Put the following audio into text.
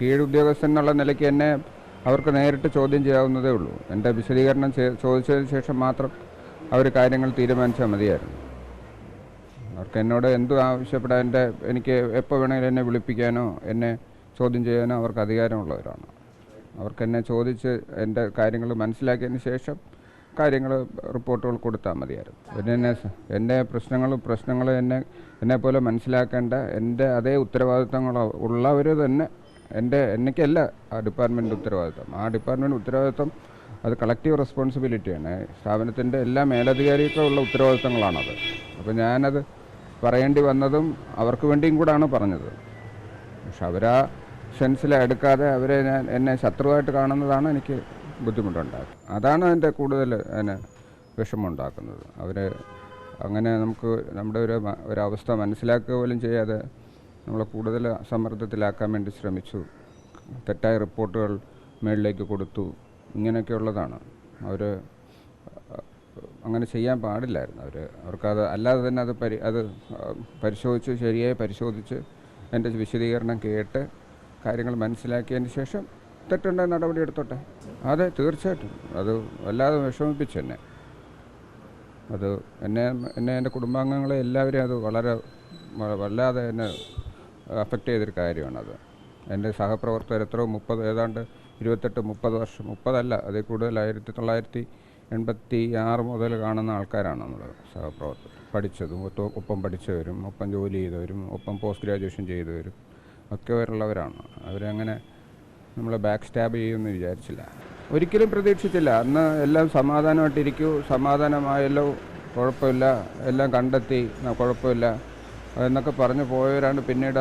കീഴുദ്യോഗസ്ഥൻ എന്നുള്ള നിലയ്ക്ക് എന്നെ അവർക്ക് നേരിട്ട് ചോദ്യം ചെയ്യാവുന്നതേ ഉള്ളൂ. എന്റെ വിശദീകരണം ചോദിച്ചതിന് ശേഷം മാത്രം അവർ കാര്യങ്ങൾ തീരുമാനിച്ചാൽ മതിയായിരുന്നു. അവർക്ക് എന്നോട് എന്ത് ആവശ്യപ്പെടാൻ എന്റെ എനിക്ക് എപ്പോൾ വേണമെങ്കിലും എന്നെ വിളിപ്പിക്കാനോ എന്നെ ചോദ്യം ചെയ്യാനോ അവർക്ക് അധികാരമുള്ളവരാണ്. അവർക്ക് എന്നെ ചോദിച്ച് എന്റെ കാര്യങ്ങൾ മനസ്സിലാക്കിയതിന് ശേഷം കാര്യങ്ങൾ റിപ്പോർട്ടുകൾ കൊടുത്താൽ മതിയായിരുന്നു. പിന്നെ എന്നെ എന്റെ പ്രശ്നങ്ങളും പ്രശ്നങ്ങൾ എന്നെ എന്നെപ്പോലെ മനസ്സിലാക്കേണ്ട എന്റെ അതേ ഉത്തരവാദിത്തങ്ങൾ ഉള്ളവർ തന്നെ എന്റെ എന്നൊക്കെയല്ല ആ ഡിപ്പാർട്ട്മെന്റ് ഉത്തരവാദിത്തം ആ ഡിപ്പാർട്ട്മെന്റ് ഉത്തരവാദിത്തം അത് കളക്റ്റീവ് റെസ്പോൺസിബിലിറ്റിയാണ്. സ്ഥാപനത്തിന്റെ എല്ലാ മേലധികാരിക്കുള്ള ഉത്തരവാദിത്തങ്ങളാണത് അപ്പോൾ ഞാനത് പറയേണ്ടി വന്നതും അവർക്ക് വേണ്ടിയും കൂടാണ് പറഞ്ഞത്. പക്ഷെ അവരാ സെൻസിൽ എടുക്കാതെ അവരെ ഞാൻ എന്നെ ശത്രുവായിട്ട് കാണുന്നതാണ് എനിക്ക് ബുദ്ധിമുട്ടുണ്ടാക്കുന്നത് അതാണ് എന്റെ കൂടുതൽ എന്നെ വിഷമമുണ്ടാക്കുന്നത്. അവർ അങ്ങനെ നമുക്ക് നമ്മുടെ ഒരു ഒരവസ്ഥ മനസ്സിലാക്കുക പോലും ചെയ്യാതെ നമ്മളെ കൂടുതൽ സമ്മർദ്ദത്തിലാക്കാൻ വേണ്ടി ശ്രമിച്ചു. തെറ്റായ റിപ്പോർട്ടുകൾ മേളിലേക്ക് കൊടുത്തു. ഇങ്ങനെയൊക്കെയുള്ളതാണ്. അവർ അങ്ങനെ ചെയ്യാൻ പാടില്ലായിരുന്നു അവർ അവർക്കത് അല്ലാതെ തന്നെ അത് പരി അത് പരിശോധിച്ച് ശരിയായി പരിശോധിച്ച് എന്റെ വിശദീകരണം കേട്ട് കാര്യങ്ങൾ മനസ്സിലാക്കിയതിന് ശേഷം തെറ്റുണ്ടായ നടപടി എടുത്തോട്ടെ. അതെ തീർച്ചയായിട്ടും. അത് വല്ലാതെ വിഷമിപ്പിച്ചു എന്നെ. അത് എന്നെ എന്നെ എന്റെ കുടുംബാംഗങ്ങളെ എല്ലാവരെയും അത് വളരെ വല്ലാതെ എന്നെ അഫക്റ്റ് ചെയ്തൊരു കാര്യമാണത്. എന്റെ സഹപ്രവർത്തകർ എത്രയോ മുപ്പത് ഏതാണ്ട് ഇരുപത്തെട്ട് മുപ്പത് വർഷം മുപ്പതല്ല അതിൽ കൂടുതൽ ആയിരത്തി തൊള്ളായിരത്തി എൺപത്തി ആറ് മുതൽ കാണുന്ന ആൾക്കാരാണ് നമ്മൾ സഹപ്രവർത്തകർ. പഠിച്ചതും ഒപ്പം പഠിച്ചവരും ഒപ്പം ജോലി ചെയ്തവരും ഒപ്പം പോസ്റ്റ് ഗ്രാജുവേഷൻ ചെയ്തവരും ഒക്കെ വരുള്ളവരാണ് അവരങ്ങനെ നമ്മളെ ബാക്ക് സ്റ്റാബ് ചെയ്യുമെന്ന് വിചാരിച്ചില്ല. ഒരിക്കലും പ്രതീക്ഷിച്ചില്ല. അന്ന് എല്ലാം സമാധാനമായിട്ടിരിക്കൂ സമാധാനമായല്ലോ കുഴപ്പമില്ല എല്ലാം കണ്ടെത്തി കുഴപ്പമില്ല എന്നൊക്കെ പറഞ്ഞു പോയവരാണ് പിന്നീട്